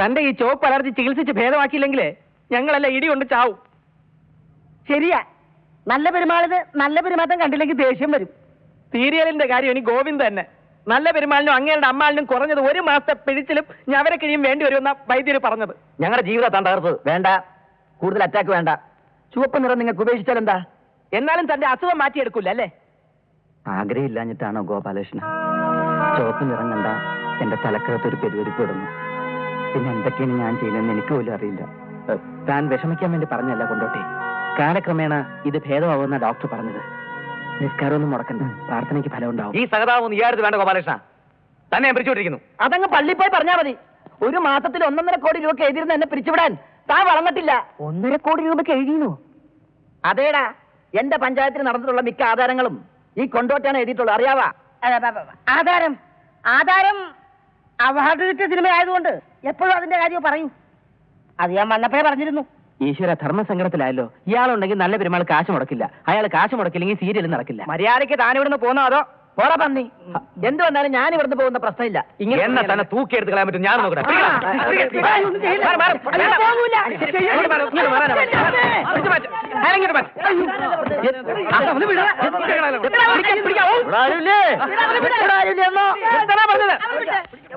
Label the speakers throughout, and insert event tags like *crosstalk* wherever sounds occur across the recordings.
Speaker 1: തന്റെ ഈ ചോപ്പ് അലർജി ചികിത്സിച്ച് ഭേദമാക്കിയില്ലെങ്കിൽ ഞങ്ങളല്ല ഇടി കൊണ്ട് ചാവും.
Speaker 2: ശരിയാ. നല്ല പെരുമാളിന് നല്ല പെരുമാറ്റം കണ്ടില്ലെങ്കിൽ ദേഷ്യം വരും.
Speaker 1: സീരിയലിന്റെ കാര്യം ഇനി ഗോവിന്ദ് തന്നെ. നല്ല പെരുമാളിനും അങ്ങേരുടെ അമ്മാളിനും കുറഞ്ഞത് ഒരു മാസത്തെ പിഴിച്ചിലും ഞവരക്കിഴിയും വേണ്ടി വരുമെന്ന വൈദ്യർ പറഞ്ഞത്.
Speaker 2: ഞങ്ങളുടെ ജീവിതത്താണ് തകർത്തത്. വേണ്ട. കൂടുതൽ അറ്റാക്ക് വേണ്ട. ചുവപ്പ് നിറം നിങ്ങൾക്ക് ഉപേക്ഷിച്ചാൽ എന്താ?
Speaker 1: എന്നാലും തന്റെ അസുഖം മാറ്റിയെടുക്കൂല അല്ലേ?
Speaker 2: ആഗ്രഹമില്ലാഞ്ഞിട്ടാണോ ഗോപാലകൃഷ്ണൻ ചുവപ്പ് നിറം കണ്ട എന്റെ തലക്കകത്ത് ഒരു പെരുവരിപ്പ് ഇടുന്നു. പിന്നെ എന്തൊക്കെയാണ് ഞാൻ ചെയ്യുന്നതെന്ന് എനിക്ക് പോലും അറിയില്ല. താൻ വിഷമിക്കാൻ വേണ്ടി പറഞ്ഞല്ല കൊണ്ടോട്ടെ. കാലക്രമേണ ഇത് ഭേദമാവുമെന്ന ഡോക്ടർ പറഞ്ഞത്. നിസ്കാരമൊന്നും മുടക്കണ്ട. പ്രാർത്ഥനയ്ക്ക് ഫലം ഉണ്ടാവും
Speaker 1: ഈ സഹതാപം നീയാടുത്ത് വേണ്ട ഗോപാലകൃഷ്ണ? തന്നെ പിരിച്ചുവിട്ടിരിക്കുന്നു.
Speaker 2: അതങ്ങ് പള്ളി പോയി പറഞ്ഞാ മതി. ഒരു മാസത്തിൽ ഒന്നൊന്നര കോടി രൂപ എഴുതിയിരുന്ന എന്നെ പിരിച്ചുവിടാൻ താൻ വളർന്നിട്ടില്ല. ഒന്നര കോടി രൂപയ്ക്ക് എഴുതിയിരുന്നു? അതേടാ എന്റെ പഞ്ചായത്തിൽ നടന്നിട്ടുള്ള മിക്ക ആധാരങ്ങളും ഈ കൊണ്ടോട്ടാണ് എഴുതിയിട്ടുള്ളത്. അറിയാവാ? ആധാരം ആധാരം അവാർഡ് കിട്ടിയ സിനിമ ആയതുകൊണ്ട് എപ്പോഴും അതിന്റെ കാര്യം പറയും അത് ഞാൻ വന്നപ്പോഴേ പറഞ്ഞിരുന്നു
Speaker 1: ഈശ്വര ധർമ്മസങ്കടത്തിലായല്ലോ ഇയാളുണ്ടെങ്കിൽ നല്ല പെരുമാൾ കാശ് മുടക്കില്ല അയാൾ കാശ് മുടക്കില്ലെങ്കിൽ സീരിയൽ നടക്കില്ല മര്യാദയ്ക്ക് താൻ ഇവിടുന്ന് പോന്നോ അതോ
Speaker 2: പോറ പന്നി എന്ത് വന്നാലും ഞാൻ ഇവിടുന്ന് പോകുന്ന പ്രശ്നമില്ല
Speaker 1: എന്നെ തന്നെ തൂക്കിയെടുത്ത് കളയാൻ പറ്റും ഞാൻ നോക്കട്ടെ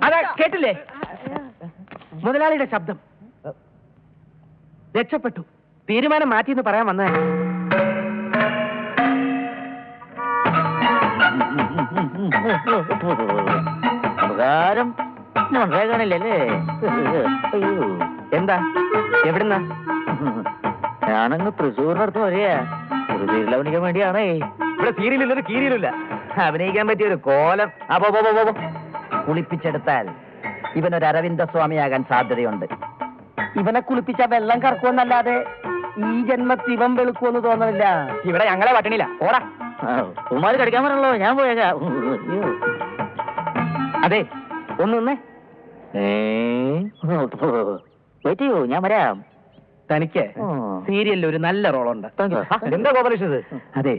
Speaker 1: അതാ കേട്ടില്ലേ മുതലാളിയുടെ ശബ്ദം. രക്ഷപ്പെട്ടു. തീരുമാനം മാറ്റി എന്ന് പറയാൻ വന്നേ
Speaker 2: ഉപകാരം
Speaker 1: എന്താ? എവിടുന്നാ?
Speaker 2: ഞാനങ്ങ് തൃശ്ശൂരിനടുത്ത് വരിക ഒരു വേണ്ടിയാണേ.
Speaker 1: ഇവിടെ സീരിയലില്ലൊരു കീരിയിലില്ല.
Speaker 2: അഭിനയിക്കാൻ പറ്റിയ ഒരു കോലം. അപ്പൊ. കുളിപ്പിച്ചെടുത്താൽ ഇവനൊരു അരവിന്ദ സ്വാമിയാകാൻ സാധ്യതയുണ്ട്. ഇവനെ കുളിപ്പിച്ച വെള്ളം കറക്കുമെന്നല്ലാതെ ഈ ജന്മത്തിൽ ഇവൻ വെളുക്കുമെന്ന് തോന്നുന്നില്ല
Speaker 1: ഇവിടെ ഞങ്ങളെ പറ്റണില്ല ഓടാ
Speaker 2: ഉമാര് കടിക്കാൻ പറഞ്ഞല്ലോ. ഞാൻ പോയേക്കാ.
Speaker 1: അതെ ഒന്നേ
Speaker 2: വെയിറ്റ് ചെയ്യൂ ഞാൻ വരാം.
Speaker 1: തനിക്ക് സീരിയലിൽ ഒരു നല്ല റോളുണ്ട്. എന്താ ഗോപാലകൃഷ്ണത് അതെ.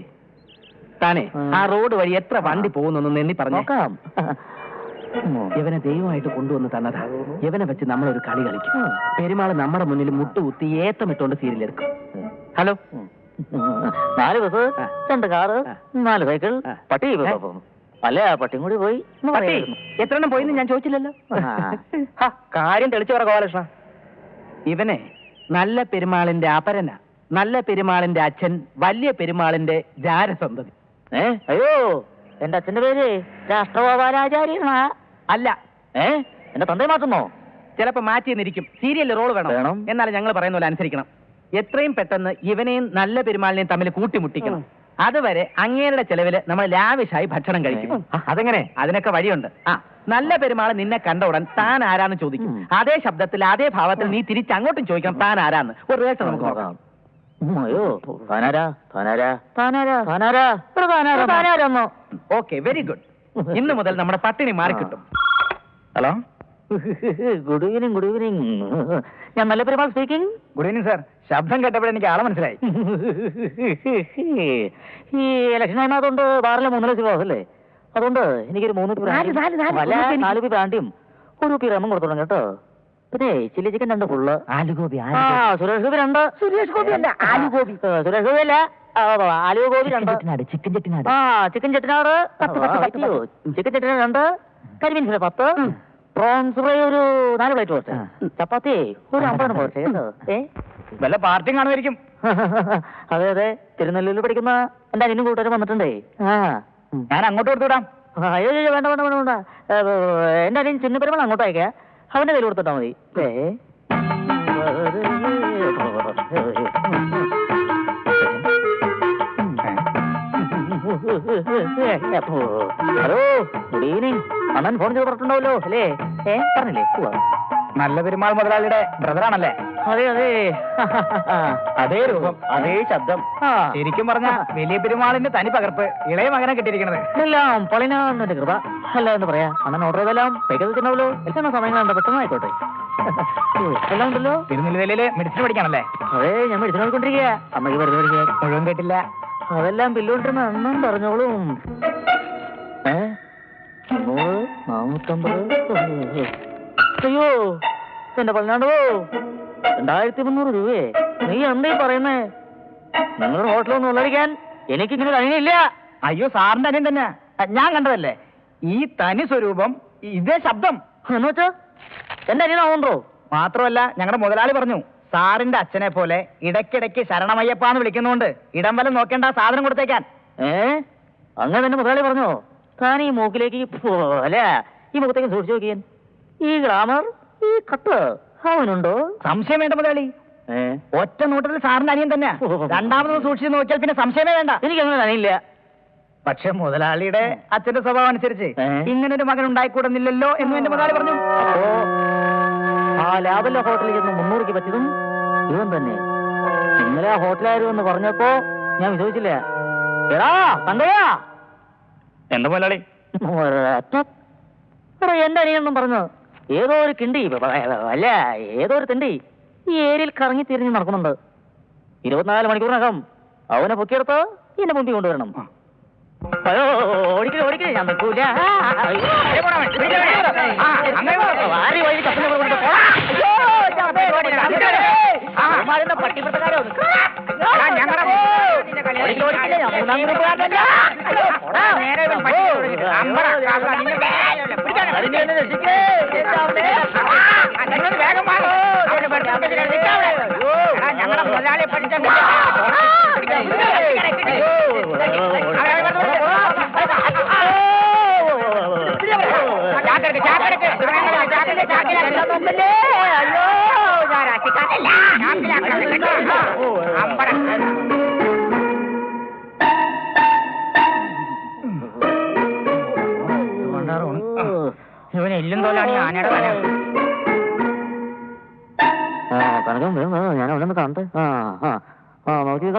Speaker 1: താനെ ആ. റോഡ് വഴി എത്ര വണ്ടി പോകുന്നു എണ്ണി പറഞ്ഞു.
Speaker 2: നോക്കാം.
Speaker 1: ഇവനെ ദൈവമായിട്ട് കൊണ്ടുവന്ന് തന്നതാ. ഇവനെ വെച്ച് നമ്മളൊരു കളി കളിക്കും. പെരുമാൾ നമ്മുടെ മുന്നിൽ മുട്ടുകുത്തി ഏത്തമിട്ടുകൊണ്ട് സീരിയലെടുക്കും ഹലോ?
Speaker 2: നാല് ബസ്. രണ്ട് കാറ് നാല് സൈക്കിൾ. പട്ടി അല്ലേ ആ പട്ടിയും കൂടി പോയി.
Speaker 1: എത്ര എണ്ണം പോയിന്ന് ഞാൻ ചോദിച്ചില്ലല്ലോ. കാര്യം തെളിച്ചു പറ ഗോപാലകൃഷ്ണ. ഇവനെ നല്ല പെരുമാളിന്റെ അപരന. നല്ല പെരുമാളിന്റെ അച്ഛൻ വലിയ പെരുമാളിന്റെ ജാരസന്തതി.
Speaker 2: ഏ? അയ്യോ എന്റെ അച്ഛന്റെ പേര് രാഷ്ട്രഗോപാലാചാര്യനാ.
Speaker 1: അല്ല.
Speaker 2: ഏ? എന്റെ തന്തയെ മാറ്റുന്നോ?
Speaker 1: ചിലപ്പോ മാറ്റി എന്നിരിക്കും സീരിയലിൽ റോൾ വേണം.
Speaker 2: വേണം.
Speaker 1: എന്നാലും ഞങ്ങൾ പറയുന്ന പോലെ അനുസരിക്കണം. എത്രയും പെട്ടെന്ന് ഇവനെയും നല്ല പെരുമാളിനെയും തമ്മിൽ കൂട്ടിമുട്ടിക്കണം. അതുവരെ അങ്ങേരുടെ ചെലവിൽ നമ്മൾ ലാവിഷായി ഭക്ഷണം കഴിക്കും. അതെങ്ങനെ? അതിനൊക്കെ വഴിയുണ്ട്. ആ നല്ല പെരുമാൾ നിന്നെ കണ്ട ഉടൻ താൻ ആരാന്ന് ചോദിക്കും. അതേ ശബ്ദത്തിൽ അതേ ഭാവത്തിൽ നീ തിരിച്ച് അങ്ങോട്ടും ചോദിക്കണം താൻ ആരാന്ന്. ഒരു റിഹേഴ്സൽ നമുക്ക് നോക്കാം. ഓക്കെ വെരി ഗുഡ് ഇന്ന് മുതൽ നമ്മുടെ പട്ടിണി മാറിക്കിട്ടും.
Speaker 2: Hello good evening good evening ഞാൻ നല്ല Perumal speaking
Speaker 1: good evening sir ശബ്ദം കേട്ടപ്പോൾ എനിക്ക് ആളെ മനസ്സിലായി. *laughs*
Speaker 2: ഈ ഇലക്ഷൻ ആയതുകൊണ്ട് അതുകൊണ്ട് ബാറിലെ മൂന്ന് ലക്ഷം അല്ലേ അതുകൊണ്ട് എനിക്കൊരു മൂന്ന്
Speaker 1: നാല്, നാല്, നാല്.
Speaker 2: ബ്രാൻഡിയും,
Speaker 1: ഒരു കുപ്പി
Speaker 2: റമ്മും കൊടുത്തോളാം കേട്ടോ. പിന്നെ ചില്ലി ചിക്കൻ രണ്ട് ഫുള്ള്
Speaker 1: ആലുഗോപി
Speaker 2: ആ സുരേഷ് ഗോപി രണ്ട്. സുരേഷ് ഗോപി അല്ല ആലു സുരേഷ് ഗോപി അല്ല. ആലുഗോപി രണ്ട്.
Speaker 1: ചിക്കൻ ചെട്ടിനാട്.
Speaker 2: ആ ചിക്കൻ ചട്ടിനാട്. ചിക്കൻ ചട്ടിനാട് രണ്ട്. കരിമീൻ പത്ത് പ്രോൺസ് ഫ്രൈ ഒരു നാല് പ്ലേറ്റ് കുറച്ച്. ചപ്പാത്തി ഒരു അമ്പതെണ്ണം കുറച്ച്. ഏ?
Speaker 1: വല്ല പാർട്ടിയും കാണുമായിരിക്കും. *laughs*
Speaker 2: അതെ അതെ. തിരുനെല്ലൂരിൽ പഠിക്കുന്ന എന്റെ അനിയനും കൂട്ടുകാരും വന്നിട്ടുണ്ടേ. ആ.
Speaker 1: ഞാൻ അങ്ങോട്ട് കൊടുത്തുവിടാം
Speaker 2: വിടാം. അയ്യോ വേണ്ട വേണ്ട വേണ്ട വേണ്ട. എന്റെ അനിയൻ ചിന്നപ്പെരുമ്പോൾ അങ്ങോട്ട് അയക്കാ അവന്റെ കയ്യിൽ കൊടുത്തിട്ടാ മതി. ഏ? അണ്ണൻ ഫോൺ ചെയ്ത് പറഞ്ഞിട്ടുണ്ടാവല്ലോ. അല്ലേ? ഏ? പറഞ്ഞില്ലേ.
Speaker 1: നല്ല പെരുമാൾ മുതലാളിയുടെ ബ്രദറാണല്ലേ
Speaker 2: അതെ അതെ.
Speaker 1: അതേ രൂപം
Speaker 2: അതേ ശബ്ദം.
Speaker 1: ശരിക്കും പറഞ്ഞ വലിയ പെരുമാളിന്റെ തനി പകർപ്പ് ഇളയ മകനെ കിട്ടിയിരിക്കണത്.
Speaker 2: എല്ലാം പൊളിനാണെന്റെ കൃപ. അല്ല എന്ന് പറയാ അണ്ണൻ ഓർഡർ ചെയ്തെല്ലാം പേക്കത് തിന്നാവല്ലോ എല്ലാം സമയം കണ്ട പെട്ടെന്ന് ആയിക്കോട്ടെ. ഓ, എല്ലാം ഉണ്ടല്ലോ.
Speaker 1: തിരുനെല്ലിയിൽ മെഡിസിൻ പഠിക്കാണല്ലേ?
Speaker 2: അതെ ഞാൻ മെഡിസിൻ നോക്കിക്കൊണ്ടിരിക്കുക അമ്മയ്ക്ക് വെറുതെ പഠിക്കുക
Speaker 1: മുഴുവൻ കേട്ടില്ല.
Speaker 2: അതെല്ലാം ബില്ലുകൊണ്ടിരുന്ന അണ്ണൻ പറഞ്ഞോളും. ഏ? നാനൂറ്റമ്പത് അയ്യോ എന്റെ പതിനാണ്ടോ രണ്ടായിരത്തി മുന്നൂറ് രൂപയെ നീ എന്തായി പറയുന്നേ. നിങ്ങളുടെ ഹോട്ടലൊന്നും ഉള്ളടിക്കാൻ എനിക്ക് ഇങ്ങനെ കഴിയില്ല
Speaker 3: അയ്യോ സാറിന്റെ അനിയൻ തന്നെ. ഞാൻ കണ്ടതല്ലേ? ഈ തനി സ്വരൂപം ഇതേ ശബ്ദം.
Speaker 2: എന്ന് വെച്ചാ എന്റെ അനിയനാവുണ്ടോ
Speaker 3: മാത്രമല്ല ഞങ്ങളുടെ മുതലാളി പറഞ്ഞു സാറിന്റെ അച്ഛനെ പോലെ ഇടയ്ക്കിടയ്ക്ക് ശരണമയ്യപ്പാന്ന് വിളിക്കുന്നോണ്ട് ഇടം വലം നോക്കേണ്ട സാധനം കൊടുത്തേക്കാൻ.
Speaker 2: ഏ? അങ്ങനെ തന്നെ മുതലാളി പറഞ്ഞോ? താൻ ഈ മൂക്കിലേക്ക് പോലെ ഈ മുഖത്തേക്ക് സൂക്ഷിച്ചു നോക്കിയൻ ഈ ഗ്രാമർ ഈ കട്ട് അവനുണ്ടോ?
Speaker 3: സംശയം വേണ്ട മുതലാളി. ഒറ്റ നോട്ടത്തിൽ സാറിന്റെ അനിയൻ തന്നെ രണ്ടാമത് സൂക്ഷിച്ച് നോക്കിയാൽ പിന്നെ സംശയമേ വേണ്ട.
Speaker 2: എനിക്കങ്ങനെ അറിയില്ല
Speaker 3: പക്ഷെ മുതലാളിയുടെ അച്ഛന്റെ സ്വഭാവം അനുസരിച്ച്? ഇങ്ങനെ ഒരു മകൻ ഉണ്ടായിക്കൂടുന്നില്ലല്ലോ എന്ന് എന്റെ മുതലാളി പറഞ്ഞു.
Speaker 2: അപ്പോ ആ ലാബല്ല ഹോട്ടലിൽ ചെന്ന് മുന്നൂറിക്ക് പറ്റിയതും ഇവൻ തന്നെ. ഇന്നലെ ആ ഹോട്ടലായിരുന്നു എന്ന് പറഞ്ഞപ്പോ ഞാൻ വിശ്വസിച്ചില്ല. എടാ കണ്ടയാ
Speaker 3: എന്താ മുതലാളി
Speaker 2: എന്റെ അനിയനൊന്നും പറഞ്ഞത്? ഏതോ ഒരു കിണ്ടി അല്ല ഏതോ ഒരു തിണ്ടി ഈ ഏരിയയിൽ കറങ്ങി തിരിഞ്ഞ് നടക്കുന്നുണ്ട്. ഇരുപത്തിനാല് മണിക്കൂറിനകം അവനെ പൊക്കിയെടുത്ത് എന്നെ മുമ്പിൽ കൊണ്ടുവരണം. അയ്യോ ഓടിക്കൽ ഓടിക്കൽ ഞാൻ നിൽക്കൂല. ആര് വഴി കപ്പിനെ അവന്മാരെന്താ പട്ടിപ്പുറത്തുകാരോ? ഓടിക്കൽ, ഓടിക്കൽ, ഞാൻ മൂന്നാം ഗ്രൂപ്പുകാരനല്ല. അയ്യോ, അമ്മേ.
Speaker 3: ഇവൻ എല്ലും തോലാണ് ആനയുടെ തല.
Speaker 2: ആ, കനകം ഞാൻ അവിടെ നിന്ന് കാണട്ടെ. ആ ആ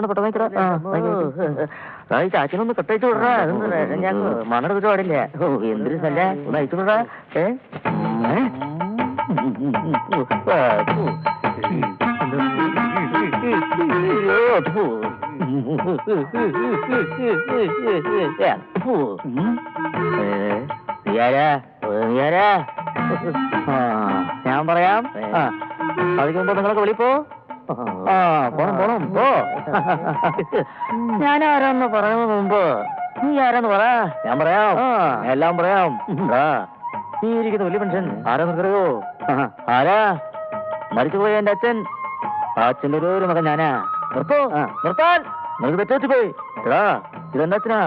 Speaker 2: പെട്ടെന്ന് ചാച്ചനൊന്ന് കെട്ടയച്ചു വിടറാ മണ്ണെടുത്തിട്ട് പാടില്ല? ഓ എന്തൊരു സ്ഥല ഒന്ന് അയച്ചു വിടറാ ഏ? ഞാൻ പറയാം മുമ്പ് നിങ്ങളൊക്കെ വിളിപ്പോ ആ പോണം പോണം പോ ഞാൻ ആരാന്ന് പറയുന്നതിന് മുമ്പ് നീ ആരാന്ന് പറ ഞാൻ പറയാം എല്ലാം പറയാം നീ ഇരിക്കുന്ന വലിയ മനുഷ്യൻ ആരാന്ന് നിനക്കറിയോ ആ, ആരാ മരിച്ചുപോയ എന്റെ അച്ഛൻ അച്ഛന്റെ ഒരു ഒരു മകൻ ഞാനാ നിർത്തോ നിർത്താൻ നിനക്ക് തെറ്റു പോയി എടാ ഇതെന്റെ അച്ഛനാ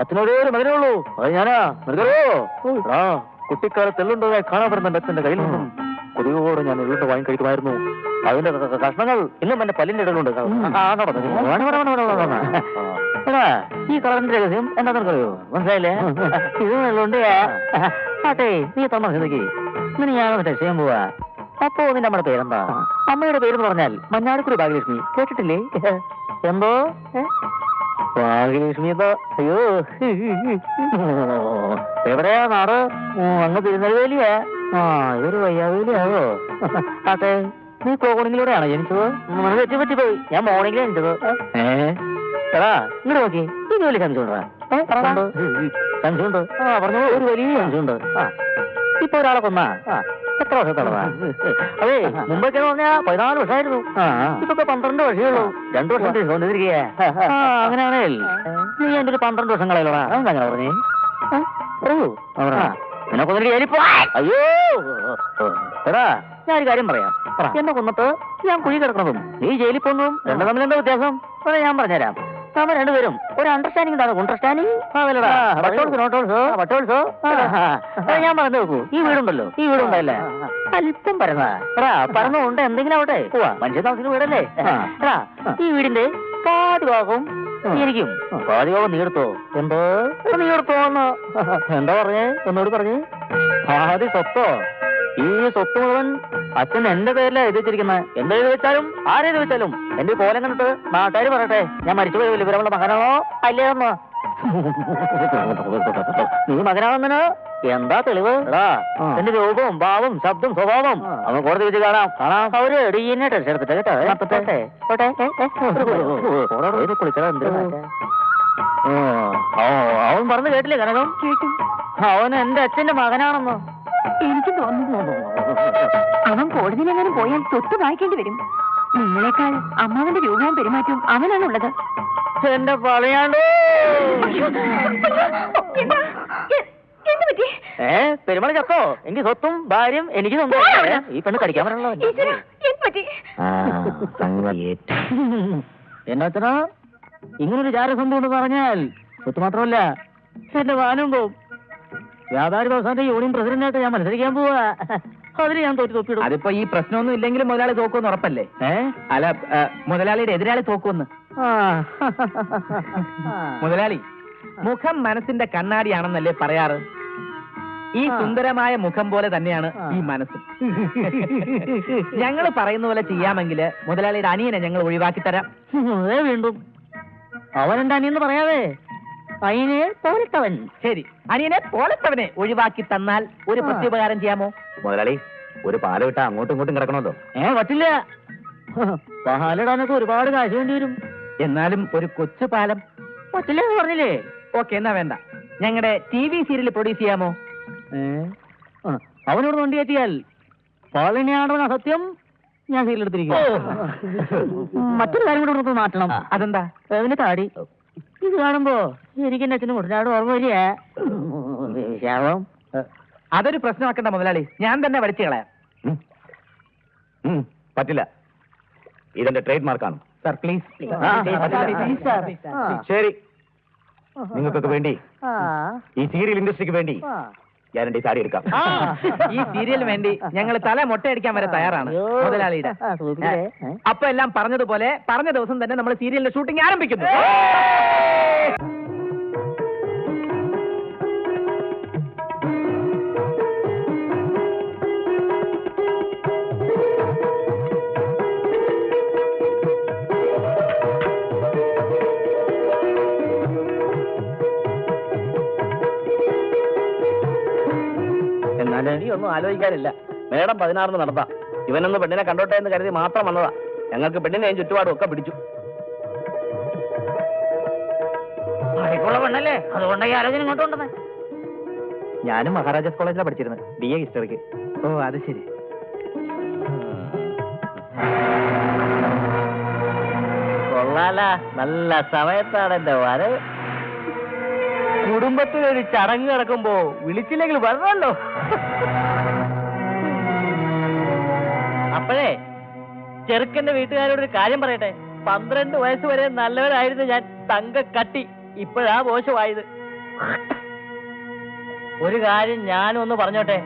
Speaker 2: അച്ഛനൊരേ ഒരു മകനേ ഉള്ളൂ അത് ഞാനാ നിനക്കറിയോ എടാ കുട്ടിക്കാലത്ത് എള്ളുണ്ടതായി കാണപ്പെടുന്ന എന്റെ അച്ഛന്റെ കയ്യിൽ നിന്നും കൊതുകോട് ഞാൻ എള്ളുണ്ട് വാങ്ങി കഴിക്കുമായിരുന്നു അതിന്റെ കഷ്ണങ്ങൾ ഇന്നും എന്റെ പല്ലിന്റെ ഇടലുണ്ട്. എടാ ഈ കളറിന്റെ രഹസ്യം എന്താ നിനക്കറിയോ മനസ്സിലായില്ലേ ഇത് വെള്ളുണ്ട് ആട്ടെ നീ തന്നെ ഇന്ന് ഞാനൊന്ന് ചെയ്യാൻ പോവാ. അപ്പോ നിന്റെ അമ്മയുടെ പേരെന്താ? അമ്മയുടെ പേര് പറഞ്ഞാൽ മഞ്ഞാടിക്കുറി ഭാഗ്യലക്ഷ്മി. കേട്ടിട്ടില്ലേ? എന്തോ? ഭാഗ്യലക്ഷ്മി എന്താ? അയ്യോ. എവിടെയാ നാട്? അങ്ങ് തിരുനെൽവേലിയാ. ആ ഇതൊരു വയ്യാവേലിയാവോ അതെ നീ കോണിങ്ങിലൂടെയാണോ ജനിച്ചത്? നിനക്ക് തെറ്റി പറ്റിപ്പോയി ഞാൻ മോർണിംഗിലാണ് ജനിച്ചത് ഏ? എടാ ഇങ്ങോട്ട് നോക്കി. ഇനി വലിയ സംശയമുണ്ടാ? സംശയമുണ്ട്? ആ പറഞ്ഞു ഒരു വലിയ സംശയമുണ്ട്. ആ. ഇപ്പൊ ഒരാളെ കൊന്ന? എത്ര എത്ര വർഷത്തോളതാ അതെ മുമ്പൊക്കെ പറഞ്ഞാ പതിനാല് വർഷമായിരുന്നു. ഇപ്പൊ പന്ത്രണ്ട് വർഷമേ ഉള്ളൂ. രണ്ടു വർഷം തിരിച്ചുകൊണ്ടിരിക്കുക അങ്ങനെയാണേൽ നീ എന്റെ ഒരു പന്ത്രണ്ട് വർഷം കളയലോടാ. അങ്ങനെ പറഞ്ഞേ. പറയൂ. കൊന്നിട്ട് ജയിലിപ്പോ അയ്യോ. എടാ ഞാൻ ഒരു കാര്യം പറയാം. എന്നെ കൊന്നിട്ട് ഞാൻ കുഴി കിടക്കണതും. നീ ജയിലിൽ പോകുന്നതും രണ്ടു തമ്മിൽ എന്താ വ്യത്യാസം? അത് ഞാൻ പറഞ്ഞുതരാം. നമ്മൾ രണ്ടുപേരും ഒരു അണ്ടർസ്റ്റാൻഡിംഗ് ഉണ്ടാകും അണ്ടർസ്റ്റാൻഡിംഗ് ഞാൻ പറഞ്ഞു നോക്കൂ. ഈ വീടുണ്ടല്ലോ. ഈ വീടുണ്ടല്ലേ? അല്പം പരന്നാ. എടാ പരന്നുകൊണ്ട് എന്തെങ്കിലും ആവട്ടെ. മനുഷ്യ താമസിക്കുന്ന വീടല്ലേ? ഈ വീടിന്റെ പാതി ഭാഗവും എനിക്കും. പാതി ഭാഗം നീ എടുത്തോ എന്തോ നീ എടുത്തോന്ന് എന്താ പറഞ്ഞേ? എന്നോട് പറഞ്ഞേ. പാതി സ്വത്തോ? ഈ സ്വത്ത് മുഴുവൻ അച്ഛൻ എന്റെ പേരിലാ എഴുതി വെച്ചിരിക്കുന്നത് എന്ത് എഴുതി വെച്ചാലും ആരെഴുതി വെച്ചാലും എന്റെ കോലം കണ്ടിട്ട് നാട്ടുകാർ പറയട്ടെ. ഞാൻ മരിച്ചു പോയില്ല ഇവരവളുടെ മകനാണോ? അല്ലേ അമ്മ നീ മകനാണെന്നിന് എന്താ തെളിവ്? എന്റെ രൂപവും ഭാവവും ശബ്ദം സ്വഭാവം അവൻ കോടതി വെച്ച് കാണാം. കാണാം. അവർ ഡി എൻ എ ടെസ്റ്റ് എടുത്തിട്ട് കേട്ടോ ഓ, അവൻ പറഞ്ഞു കേട്ടില്ലേ കനകം? അവൻ എന്റെ അച്ഛന്റെ മകനാണെന്നോ. എനിക്ക് തോന്നുന്നു.
Speaker 4: അവൻ കോടതിയിലെങ്ങാനും പോയാൽ തൊട്ട് വായിക്കേണ്ടി വരും. നിങ്ങളെക്കാൾ അമ്മാവന്റെ രൂപവും പെരുമാറ്റവും അവനാണുള്ളത്
Speaker 2: എന്റെ പളയാണ്ടോ ഏ പെരുമാൾ ചത്തോ? എനിക്ക് സ്വത്തും ഭാര്യയും എനിക്ക് സ്വന്തം. ഈ പെണ്ണ് കടിക്കാൻ പറഞ്ഞല്ലോ എന്നാ. ഇങ്ങനൊരു ജാരസന്ധം എന്ന് പറഞ്ഞാൽ സ്വത്ത് മാത്രമല്ല എന്റെ വാനും പോവും. വ്യാപാരി വ്യവസായന്റെ യൂണിയൻ പ്രസിഡന്റായിട്ട് ഞാൻ മത്സരിക്കാൻ പോവാ. അതിന് ഞാൻ തോറ്റു തോപ്പിടും.
Speaker 1: അതിപ്പോ ഈ പ്രശ്നമൊന്നും ഇല്ലെങ്കിലും മുതലാളി തോക്കുമെന്ന് ഉറപ്പല്ലേ?
Speaker 2: ഏ?
Speaker 1: അല്ല മുതലാളിയുടെ എതിരാളി തോക്കുമെന്ന്. മുതലാളി മുഖം മനസ്സിന്റെ കണ്ണാടിയാണെന്നല്ലേ പറയാറ്? ഈ സുന്ദരമായ മുഖം പോലെ തന്നെയാണ് ഈ മനസ്സും. ഞങ്ങൾ പറയുന്ന പോലെ ചെയ്യാമെങ്കിൽ മുതലാളിയുടെ അനിയനെ ഞങ്ങൾ ഒഴിവാക്കി തരാം.
Speaker 2: വീണ്ടും. അവനെന്റെ അനിയെന്ന് പറയാതെ. അയിനെ പോലത്തവൻ.
Speaker 1: ശരി. അനിയനെ പോലത്തവനെ ഒഴിവാക്കി തന്നാൽ ഒരു. പ്രത്യുപകാരം ചെയ്യാമോ?
Speaker 3: മുതലാളി ഒരു പാല വിട്ട അങ്ങോട്ടും ഇങ്ങോട്ടും കിടക്കണമല്ലോ.
Speaker 2: ഏ പറ്റില്ല. പാലിടാനൊക്കെ ഒരുപാട് കാശ് വേണ്ടി വരും.
Speaker 1: എന്നാലും ഒരു കൊച്ചു പാലം.
Speaker 2: പറ്റില്ല എന്ന് പറഞ്ഞില്ലേ?
Speaker 1: ഓക്കെ എന്നാ വേണ്ട. ഞങ്ങളുടെ ടി വി സീരിയൽ പ്രൊഡ്യൂസ് ചെയ്യാമോ?
Speaker 2: അവനോട് വണ്ടി എത്തിയാൽ പാലിനെയാണോ സത്യം ഞാൻ സീരിയൽ എടുത്തിരിക്കും മറ്റൊരു കാര്യം കൂടെ മാറ്റണം.
Speaker 1: അതെന്താ?
Speaker 2: അതിന് താടി. ഇത് കാണുമ്പോ എനിക്ക് എന്റെ അച്ഛനും കൊടുത്താട് ഓർമ്മ വരിക
Speaker 1: അതൊരു പ്രശ്നമാക്കണ്ട മുതലാളി. ഞാൻ തന്നെ വടിച്ചു കളയാം.
Speaker 3: ഉം. പറ്റില്ല. ഇതെന്റെ ട്രേഡ് മാർക്കാണ്
Speaker 1: സർ പ്ലീസ്
Speaker 3: ആ. ശരി. നിങ്ങൾക്കൊക്കെ വേണ്ടി.
Speaker 2: ആ.
Speaker 3: ഈ സീരിയൽ ഇൻഡസ്ട്രിക്ക് വേണ്ടി.
Speaker 2: ആ.
Speaker 3: ഞാൻ സാരി ഈ എടുക്കാം
Speaker 2: ആ.
Speaker 1: ഈ സീരിയലിന് വേണ്ടി ഞങ്ങൾ തല മുട്ടയടിക്കാൻ വരെ തയ്യാറാണ്
Speaker 2: അയ്യോ.
Speaker 1: മുതലാളിയുടെ
Speaker 2: ആ, സൂചിപ്പിച്ചേ. ഏ?
Speaker 1: അപ്പൊ എല്ലാം പറഞ്ഞതുപോലെ പറഞ്ഞ ദിവസം തന്നെ നമ്മൾ സീരിയലിന്റെ ഷൂട്ടിംഗ് ആരംഭിക്കുന്നു
Speaker 3: എനിക്കൊന്നും ആലോചിക്കാനില്ല. മേഡം പതിനാറിന് നടത്താം ഇവനൊന്ന് പെണ്ണിനെ കണ്ടോട്ടെ എന്ന് കരുതി മാത്രം വന്നതാ. ഞങ്ങൾക്ക് പെണ്ണിനെയും ചുറ്റുപാടും ഒക്കെ പിടിച്ചു.
Speaker 2: പഠിപ്പുള്ള പെണ്ണല്ലേ? അതുകൊണ്ട് ഈ ആലോചന ഇങ്ങോട്ട് കൊണ്ടുവന്നേ.
Speaker 1: ഞാനും മഹാരാജാസ് കോളേജിലാണ് പഠിച്ചിരുന്നത് ബി എ ഹിസ്റ്ററിക്ക് ഓ അത് ശരി.
Speaker 2: കൊള്ളാല. നല്ല സമയത്താണ് എന്റെ വരവ്. കുടുംബത്തിലൊരു ചടങ്ങ് നടക്കുമ്പോ വിളിച്ചില്ലെങ്കിൽ വരണമല്ലോ അപ്പോഴേ ചെറുക്കന്റെ വീട്ടുകാരോട് ഒരു കാര്യം പറയട്ടെ. പന്ത്രണ്ട് വയസ്സ് വരെ നല്ലവരായിരുന്നു ഞാൻ തങ്ക കട്ടി. ഇപ്പോഴാ മോശമായത്. ഒരു കാര്യം ഞാനും ഒന്ന് പറഞ്ഞോട്ടെ.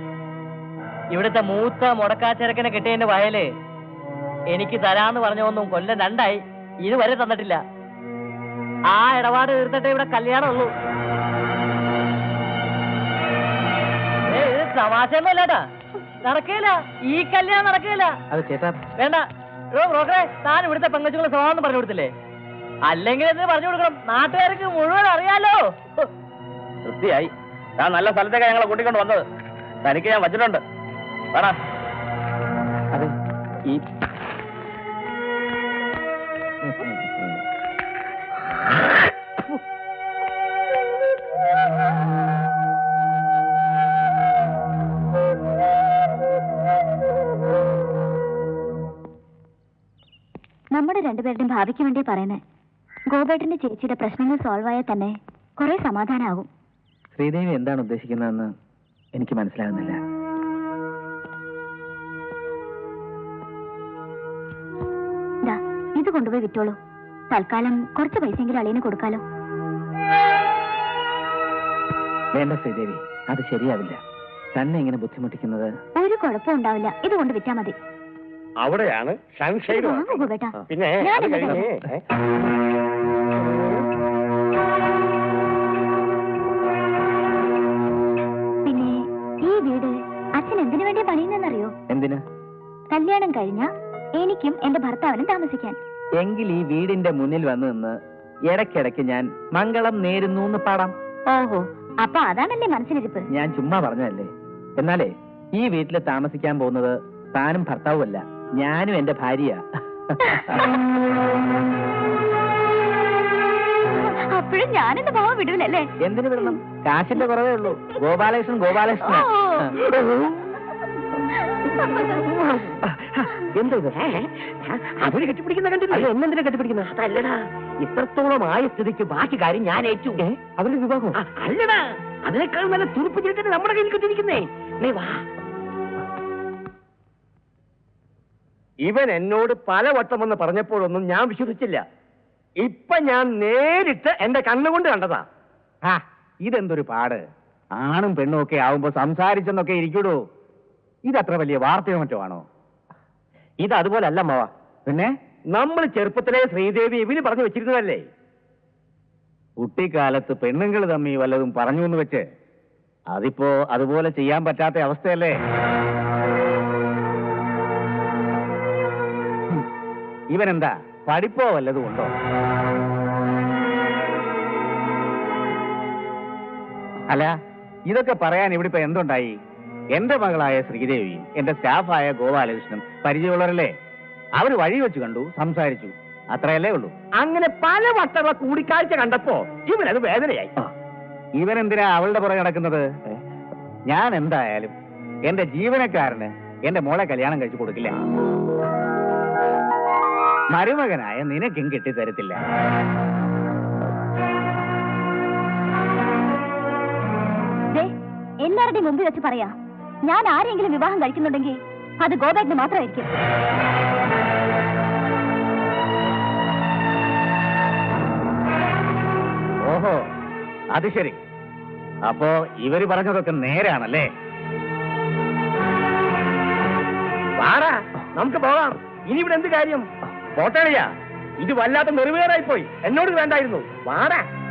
Speaker 2: ഇവിടുത്തെ മൂത്ത മുടക്കാച്ചെറുക്കനെ കിട്ടിയതിന്റെ വയൽ എനിക്ക് തരാന്ന് പറഞ്ഞൊന്നും കൊല്ലം രണ്ടായി. ഇതുവരെ തന്നിട്ടില്ല. ആ ഇടപാട് തീർത്തിട്ടേ ഇവിടെ കല്യാണം ഉള്ളൂ ഏയ്, ഇത് തമാശയൊന്നുമല്ലേട്ടാ നടക്കില്ല. ഈ കല്യാണം നടക്കില്ല.
Speaker 1: അത് ചേട്ടാ.
Speaker 2: വേണ്ട. ഓ ബ്രോക്കറെ താൻ ഇവിടുത്തെ പെങ്കച്ചുകളെ സ്വഭാവം പറഞ്ഞു കൊടുത്തില്ലേ? അല്ലെങ്കിൽ എന്തിനു പറഞ്ഞു കൊടുക്കണം? നാട്ടുകാർക്ക് മുഴുവൻ അറിയാലോ.
Speaker 3: വൃത്തിയായി. ഞാൻ നല്ല സ്ഥലത്തേക്കാണ് ഞങ്ങളെ കൂട്ടിക്കൊണ്ട് വന്നത്. തനിക്ക് ഞാൻ വച്ചിട്ടുണ്ട്. വേണം?
Speaker 1: അതെ. ഈ
Speaker 4: രണ്ടുപേരുടെയും ഭാവിക്ക് വേണ്ടി പറയുന്നത് ഗോപേട്ടന്റെ ചേച്ചിയുടെ പ്രശ്നങ്ങൾ സോൾവ് ആയാൽ തന്നെ കുറെ സമാധാനമാകും
Speaker 1: ശ്രീദേവി എന്താണ് ഉദ്ദേശിക്കുന്നതെന്ന് എനിക്ക് മനസ്സിലാകുന്നില്ല.
Speaker 4: ഇത് കൊണ്ടുപോയി വിറ്റോളൂ. തൽക്കാലം കുറച്ച് പൈസയെങ്കിലും അളിയന് കൊടുക്കാലോ.
Speaker 1: വേണ്ട ശ്രീദേവി അത് ശരിയാവില്ല. തന്നെ ഇങ്ങനെ ബുദ്ധിമുട്ടിക്കുന്നത്
Speaker 4: ഒരു കുഴപ്പമുണ്ടാവില്ല ഇത് കൊണ്ട് വിറ്റാ മതി.
Speaker 3: അവിടെയാണ്
Speaker 4: ഗോപേട്ടാ
Speaker 3: പിന്നെ
Speaker 4: ഞാൻ
Speaker 3: അത് കഴിഞ്ഞ്,
Speaker 4: പിന്നെ ഈ വീട് അച്ഛൻ എന്തിനു വേണ്ടി പണിയുന്നറിയോ
Speaker 1: എന്തിന്?
Speaker 4: കല്യാണം കഴിഞ്ഞ എനിക്കും എന്റെ ഭർത്താവിനും താമസിക്കാൻ.
Speaker 1: എങ്കിൽ ഈ വീടിന്റെ മുന്നിൽ വന്നു നിന്ന് ഇടയ്ക്കിടയ്ക്ക് ഞാൻ മംഗളം നേരുന്നു എന്ന് പാടാം.
Speaker 4: ഓഹോ അപ്പൊ അതാണല്ലേ മനസ്സിലിരിപ്പ്.
Speaker 1: ഞാൻ ചുമ്മാ പറഞ്ഞതല്ലേ? എന്നാലേ ഈ വീട്ടിൽ താമസിക്കാൻ പോകുന്നത് താനും ഭർത്താവുമല്ല. ഞാനും എന്റെ ഭാര്യ.
Speaker 4: അപ്പോഴും ഞാനെന്റെ ഭാവം വിടൂലല്ലേ?
Speaker 1: എന്തിനു വിടണം? കാശിന്റെ കുറവേ ഉള്ളൂ. ഗോപാലകൃഷ്ണൻ ഗോപാലകൃഷ്ണൻ.
Speaker 4: ഓ.
Speaker 3: എന്തോ ഇത്? അവർ കെട്ടിപ്പിടിക്കുന്ന കണ്ടില്ല? എന്നെന്തിനാ കെട്ടിപ്പിടിക്കുന്ന അതല്ലടാ ഇത്രത്തോളം ആയ സ്ഥിതിക്ക് ബാക്കി കാര്യം ഞാൻ ഏറ്റു. അവരുടെ വിവാഹം അല്ലടാ അതിനേക്കാൾ നല്ല തുറുപ്പ് ചെയ്തിട്ട് നമ്മുടെ കയ്യിൽ കിട്ടിയിരിക്കുന്നേ നീ വാ. ഇവൻ എന്നോട് പലവട്ടം എന്ന് പറഞ്ഞപ്പോഴൊന്നും ഞാൻ വിശ്വസിച്ചില്ല. ഇപ്പൊ ഞാൻ നേരിട്ട് എന്റെ കണ്ണുകൊണ്ട് കണ്ടതാ.
Speaker 5: ആ ഇതെന്തൊരു പാട്. ആണും പെണ്ണും ഒക്കെ ആവുമ്പോ സംസാരിച്ചെന്നൊക്കെ ഇരിക്കൂടോ. ഇതത്ര വലിയ വാർത്തയോ മറ്റോ ആണോ?
Speaker 3: ഇത് അതുപോലെ അല്ല മാവാ
Speaker 5: പിന്നെ?
Speaker 3: നമ്മൾ ചെറുപ്പത്തിലെ ശ്രീദേവി ഇവന് പറഞ്ഞു വെച്ചിരുന്നതല്ലേ?
Speaker 5: കുട്ടിക്കാലത്ത് പെണ്ണുങ്ങൾ തമ്മി വല്ലതും പറഞ്ഞു എന്ന് വെച്ച് അതിപ്പോ അതുപോലെ ചെയ്യാൻ പറ്റാത്ത അവസ്ഥയല്ലേ? ഇവനെന്താ പഠിപ്പോ വല്ലതും ഉണ്ടോ? അല്ല ഇതൊക്കെ പറയാൻ ഇവിടെ ഇപ്പൊ എന്തുണ്ടായി? എന്റെ മകളായ ശ്രീദേവി എന്റെ സ്റ്റാഫായ ഗോപാലകൃഷ്ണൻ പരിചയമുള്ളവരല്ലേ? അവർ വഴി വെച്ച് കണ്ടു സംസാരിച്ചു. അത്രയല്ലേ ഉള്ളൂ.
Speaker 3: അങ്ങനെ പല വട്ടമുള്ള കൂടിക്കാഴ്ച കണ്ടപ്പോ ഇവനത് വേദനയായി.
Speaker 5: ഇവനെന്തിനാ അവളുടെ പുറകെ നടക്കുന്നത്? ഞാൻ എന്തായാലും എന്റെ ജീവനക്കാരന് എന്റെ മോളെ കല്യാണം കഴിച്ചു കൊടുക്കില്ല. മരുമകനായ നിനക്കും കിട്ടിത്തരത്തില്ല.
Speaker 4: എല്ലാവരുടെയും മുമ്പിൽ വെച്ച് പറയാ. ഞാൻ ആരെങ്കിലും വിവാഹം കഴിക്കുന്നുണ്ടെങ്കിൽ അത് ഗോപേട്ടിന് മാത്രമായിരിക്കും.
Speaker 5: ഓഹോ അത് ശരി. അപ്പോ ഇവർ പറഞ്ഞതൊക്കെ നേരാണല്ലേ?
Speaker 3: വാടാ നമുക്ക് പോകാം. ഇനി ഇവിടെ എന്ത് കാര്യം? പോട്ടേളിയാ. ഇത് വല്ലാത്ത നെറിവേറായി പോയി എന്നോട് വേണ്ടായിരുന്നു. വാടാ.